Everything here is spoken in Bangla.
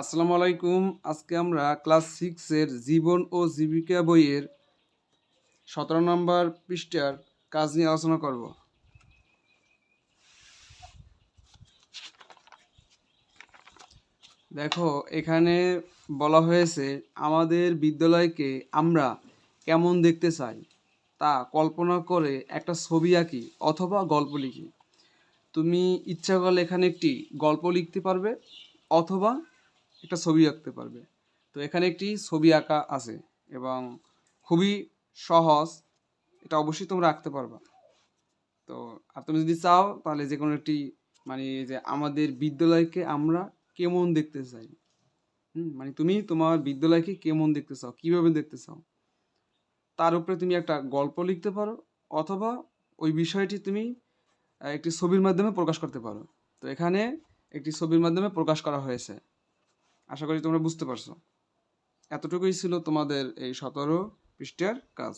আসসালামু আলাইকুম। আজকে আমরা ক্লাস সিক্সের জীবন ও জীবিকা বইয়ের সতেরো নম্বর পৃষ্ঠার কাজ নিয়ে আলোচনা করব। দেখো, এখানে বলা হয়েছে, আমাদের বিদ্যালয়কে আমরা কেমন দেখতে চাই? তা কল্পনা করে একটা ছবি আঁকি অথবা গল্প লিখি। তুমি ইচ্ছা করলে এখানে একটি গল্প লিখতে পারবে অথবা একটা ছবি আঁকতে পারবে। তো এখানে একটি ছবি আঁকা আছে এবং খুবই সহজ, এটা অবশ্যই তোমরা আঁকতে পারবা। তো, আর তুমি যদি চাও তাহলে যে কোনো একটি মানে যে আমাদের বিদ্যালয়কে আমরা কেমন দেখতে চাই? হুম মানে তুমি তোমার বিদ্যালয়কে কেমন দেখতে চাও? কীভাবে দেখতে চাও? তার উপরে তুমি একটা গল্প লিখতে পারো অথবা ওই বিষয়টি তুমি একটি ছবির মাধ্যমে প্রকাশ করতে পারো। তো এখানে একটি ছবির মাধ্যমে প্রকাশ করা হয়েছে। আশা করি তোমরা বুঝতে পারছ। এতটুকুই ছিল তোমাদের এই সতেরো পৃষ্ঠার কাজ।